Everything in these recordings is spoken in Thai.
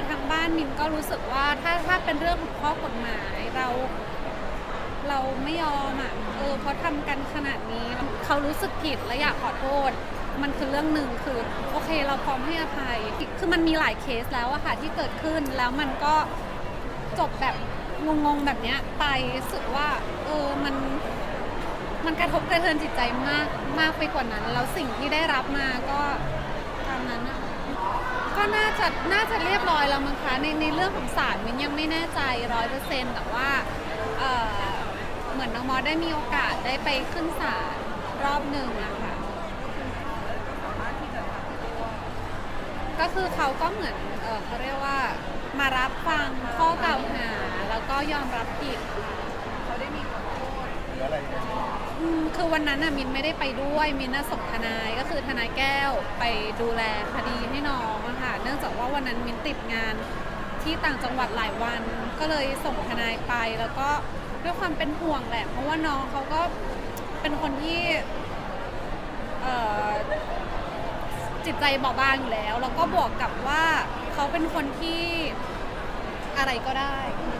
คือทางบ้านมินก็รู้สึกว่าถ้าถ้าเป็นเรื่องของข้อกฎหมายเรา เราไม่ยอมอะเออเพราะทำกันขนาดนี้เขารู้สึกผิดและอยากขอโทษ มันคือเรื่องหนึ่งคือโอเคเราพร้อมให้อภัยคือมันมีหลายเคสแล้วอะค่ะที่เกิดขึ้นแล้วมันก็จบแบบงงๆแบบเนี้ยไปรู้สึกว่า เออมันมันกระทบกระเทือนจิตใจมากมากไปกว่านั้น แล้วสิ่งที่ได้รับมาก็ตามนั้นอะ ก็น่าจะน่าจะเรียบร้อยแล้วมั้งคะในในเรื่องของศาลมินยังไม่แน่ใจร้อยเปอร์เซ็นต์แต่ว่าเอ่อเหมือนน้องมอสได้มีโอกาสได้ไปขึ้นศาลรอบหนึ่งนะคะก็คือเขาก็เหมือนเอ่อเขาเรียกว่ามารับฟังข้อกล่าวหา แล้วก็ยอมรับผิดเขาได้มีขอโทษหรืออะไรยังไงอืมคือวันนั้นน่ะมินไม่ได้ไปด้วยมินน่ะส่งทนายก็คือทนายแก้วไปดูแลคดีให้น้อง ว่าวันนั้นมินติดงานที่ต่างจังหวัดหลายวัน ก็เลยส่งทนายไปแล้วก็ด้วยความเป็นห่วงแหละ เพราะว่าน้องเขาก็เป็นคนที่เอ่อจิตใจเบาบางอยู่แล้ว แล้วก็บวกกับว่าเขาเป็นคนที่อะไรก็ได้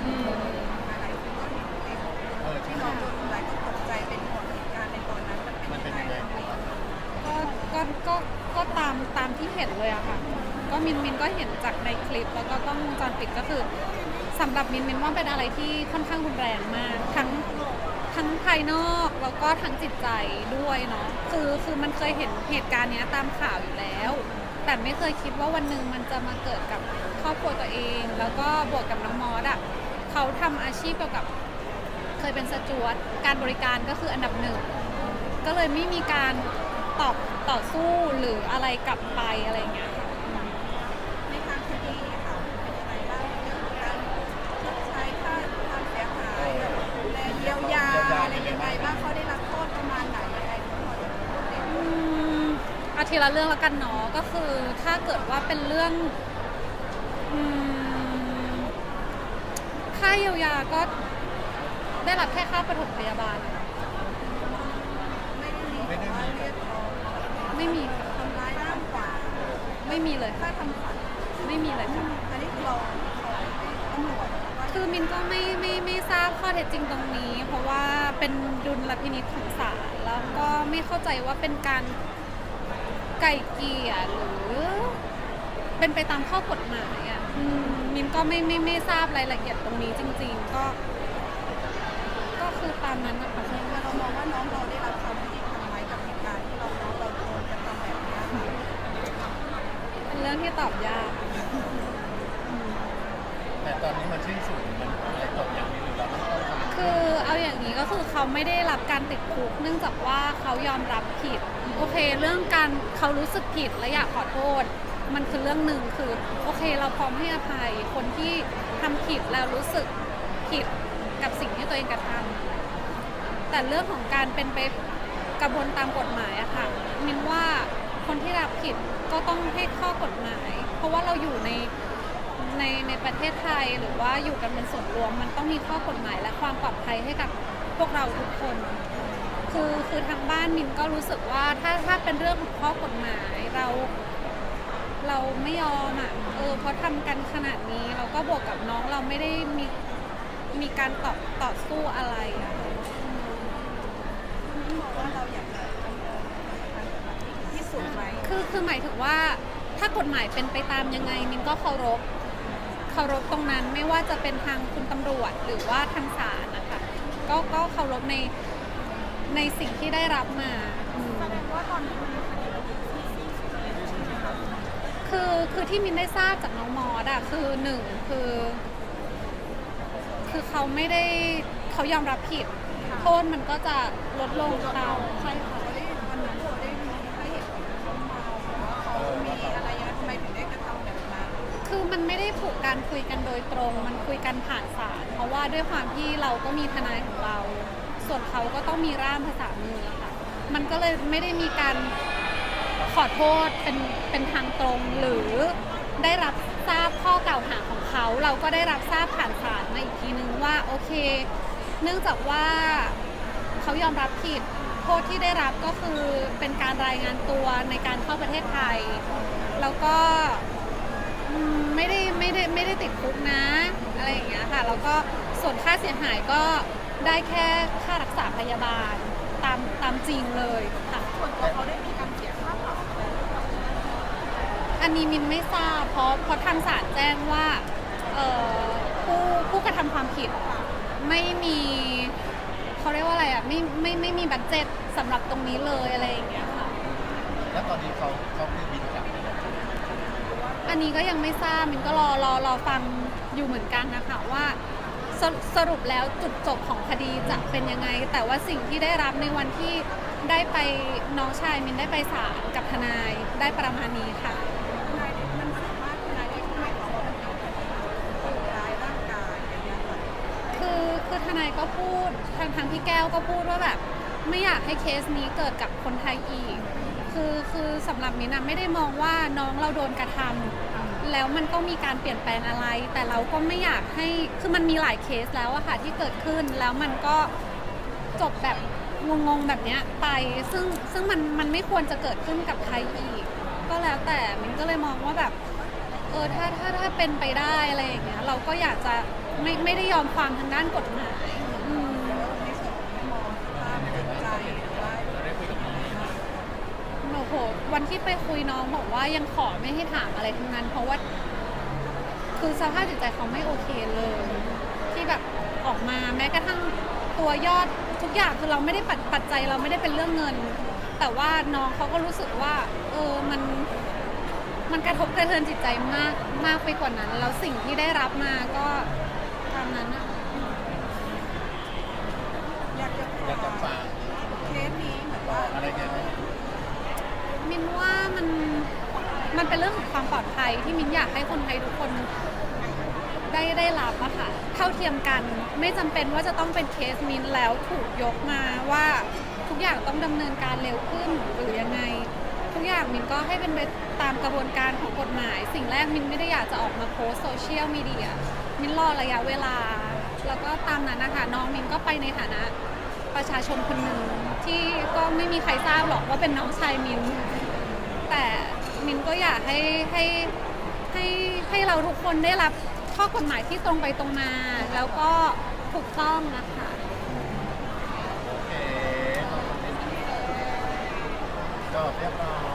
อืมอะไรคือก็เห็นเองเออที่ที่น้องโดนทำร้ายก็ตกใจเป็นห่วงเหตุการณ์ในตอนนั้นมันมันเป็เป็นนยัยังงไงไงก็ก็ก็ก็ตามตามที่เห็นเลยอะค่ะ ก็มินมินก็เห็นจากในคลิป แล้วก็กล้องวงจรปิดก็คือสำหรับมินมินว่าเป็นอะไรที่ค่อนข้างรุนแรงมาก ทั้งทั้งภายนอกแล้วก็ทั้งจิตใจด้วยเนาะคือคือมันเคยเห็นเหตุการณ์เนี้ยตามข่าวอยู่แล้ว แต่ไม่เคยคิดว่าวันหนึ่งมันจะมาเกิดกับครอบครัวตัวเอง แล้วก็บวกกับน้องมอสอะเขาทำอาชีพเกี่ยวกับ เคยเป็นสจวตการบริการก็คืออันดับหนึ่ง ก็เลยไม่มีการตอบต่อสู้หรืออะไรกลับไปอะไรอย่างเงี้ย อาทีละเรื่องแล้วกันเนาะก็คือถ้าเกิดว่าเป็นเรื่องอืมค่าเยียวยาก็ได้รับแค่ค่าปฐมพยาบาลอะไม่ได้มีแบบว่าเรียกร้องไม่มีค่ะทำร้ายร่างกายไม่มีเลยค่าค่ะทำขวัญไม่มีเลยค่ะ อันนี้เราขอให้ตำรวจว่าคือมินก็ไม่ไม่ไม่ทราบข้อเท็จจริงตรงนี้ เพราะว่าเป็นดุลพินิจของศาลแล้วก็ไม่เข้าใจว่าเป็นการ ไก่เกลี่ยหรือเป็นไปตามข้อกฎหมายอะอืมมินก็ไม่ไม่ไม่ทราบรายละเอียดตรงนี้จริง ๆ ก็ ก็คือตามนั้นนะคะแล้วเรามองว่าน้องเราได้รับความยุติธรรมไหมกับเหตุการณ์ที่เราน้องเราโดนกระทำแบบเนี้ยค่ะเป็นเรื่องที่ตอบยาก แต่ตอนนี้มันสิ้นสุดมันอะไรจบอย่างนี้หรือเราต้องต้องทำคือเอาอย่างนี้ก็คือเขาไม่ได้รับการติดคุกเนื่องจากว่าเขายอมรับผิดโอ เคเรื่องการเขารู้สึกผิดและอยากขอโทษ มันคือเรื่องหนึ่งคือโอเคเราพร้อมให้อภัยคนที่ทำผิดแล้วรู้สึกผิดกับสิ่งที่ตัวเองกระทำแต่เรื่องของการเป็นไปกระบวนตามกฎหมายอะค่ะมินว่าคนที่รับผิดก็ต้องให้ข้อกฎหมาย เพราะว่าเราอยู่ในในในประเทศไทยหรือว่าอยู่กันเป็นส่วนรวม มันต้องมีข้อกฎหมายและความปลอดภัยให้กับพวกเราทุกคน คือคือทางบ้านมินก็รู้สึกว่าถ้าถ้าเป็นเรื่องของข้อกฎหมายเรา เราไม่ยอมอะเออเพราะทำกันขนาดนี้เราก็บวกกับน้องเราไม่ได้มีมีการตอบต่อสู้อะไรอะที่มองว่าเราอยากจะดำเนินทางกฎหมายที่สุดไหมคือคือหมายถึงว่าถ้ากฎหมายเป็นไปตามยังไงมินก็เคารพเคารพตรงนั้นไม่ว่าจะเป็นทางคุณตำรวจหรือว่าทางศาลนะคะก็ก็เคารพใน ในสิ่งที่ได้รับมาอืม แสดงว่าตอนนี้มันคือคือที่มินได้ทราบจากน้องมอสอะคือหนึ่งคือ คือเขาไม่ได้เขายอมรับผิด โทษมันก็จะลดลงตามใช่ค่ะเขาได้วันนั้นเราได้มีให้เหตุผลเขาเมาหรือว่าเขามีอะไรยังไงทำไมถึงได้กระทำแบบนั้นคือมันไม่ได้ผูกการคุยกันโดยตรง มันคุยกันผ่านศาลเพราะว่าด้วยความที่เราก็มีทนายของเรา ส่วนเขาก็ต้องมีร่ามภาษามือค่ะ มันก็เลยไม่ได้มีการขอโทษเป็นเป็นทางตรงหรือได้รับทราบข้อกล่าวหาของเขา เราก็ได้รับทราบผ่านศาลมาอีกทีนึงว่าโอเค เนื่องจากว่าเขายอมรับผิดโทษที่ได้รับก็คือเป็นการรายงานตัวในการเข้าประเทศไทย แล้วก็ไม่ได้ไม่ได้ไม่ได้ติดคุกนะ อะไรอย่างเงี้ยค่ะ แล้วก็ส่วนค่าเสียหายก็ ได้แค่ค่ารักษาพยาบาลตามตามจริงเลยค่ะส่วนตัวเขาได้มีการเสียค่าปรับอะไรหรือเปล่าอันนี้มินไม่ทราบเพราะเพราะทางศาลแจ้งว่าเอ่อผู้ผู้กระทำความผิด ไม่มีเขาเรียกว่าอะไรอะไม่ไม่ไม่มีบัตเจ็ตสำหรับตรงนี้เลยอะไรอย่างเงี้ยค่ะ แล้วตอนนี้เขาเขาคือบินกลับไปแล้วอันนี้ก็ยังไม่ทราบมินก็รอรอรอฟังอยู่เหมือนกันนะคะว่า สรุสรุปแล้วจุดจบของคดีจะเป็นยังไง แต่ว่าสิ่งที่ได้รับในวันที่ได้ไปน้องชายมินได้ไปศาลกับทนายได้ประมาณนี้ค่ะทนายมันสามารถทนายได้ช่วยเขาว่ามันเป็นคดีทำร้ายร่างกายอย่างเงี้ยค่ะ คือคือทนายก็พูดทางทางพี่แก้วก็พูดว่าแบบ ไม่อยากให้เคสนี้เกิดกับคนไทยอีก คือคือสำหรับมินนะไม่ได้มองว่าน้องเราโดนกระทำ แล้วมันต้องมีการเปลี่ยนแปลงอะไร แต่เราก็ไม่อยากให้คือมันมีหลายเคสแล้วอะค่ะที่เกิดขึ้นแล้วมันก็จบแบบงงๆแบบเนี้ยไปซึ่งซึ่งมันมันไม่ควรจะเกิดขึ้นกับใครอีก ก็แล้วแต่มินก็เลยมองว่าแบบเออถ้าถ้าถ้าเป็นไปได้อะไรอย่างเงี้ยเราก็อยากจะไม่ไม่ได้ยอมความทางด้านกฎหมายอืม ในส่วนของมองสภาพจิตใจหรือว่า ได้คุยกับน้องไหม โหวันที่ไปคุยน้องบอกว่ายังขอไม่ให้ถามอะไรทั้งนั้น เพราะว่า คือสภาพจิตใจเขาไม่โอเคเลย ที่แบบออกมาแม้กระทั่งตัวยอดทุกอย่างคือเราไม่ได้ปัจปัจจัยเราไม่ได้เป็นเรื่องเงิน แต่ว่าน้องเขาก็รู้สึกว่า เออมันมันกระทบกระเทือนจิตใจมากมากไปกว่านั้น แล้วสิ่งที่ได้รับมาก็ตามนั้นอะ อยากจะ อยากจะฝาก เคสนี้เหมือน บอ ว่าก อะไรกันไหม มินว่ามัน มันเป็นเรื่องของความปลอดภัยที่มิ้นอยากให้คนไทยทุกคนได้ได้รับอะค่ะเท่าเทียมกันไม่จำเป็นว่าจะต้องเป็นเคสมิ้นแล้วถูกยกมาว่าทุกอย่างต้องดำเนินการเร็วขึ้นหรือยังไง ทุกอย่างมินก็ให้เป็นไปตามกระบวนการของกฎหมาย สิ่งแรกมินไม่ได้อยากจะออกมาโพสโซเชียลมีเดียมินรอระยะเวลา แล้วก็ตามนั้นนะคะน้องมินก็ไปในฐานะประชาชนคนหนึ่งที่ก็ไม่มีใครทราบหรอกว่าเป็นน้องชายมินแต่ มินก็อยากให้ให้ให้ให้เราทุกคนได้รับข้อกฎหมายที่ตรงไปตรงมา แล้วก็ถูกต้องนะคะจบเรียบร้อย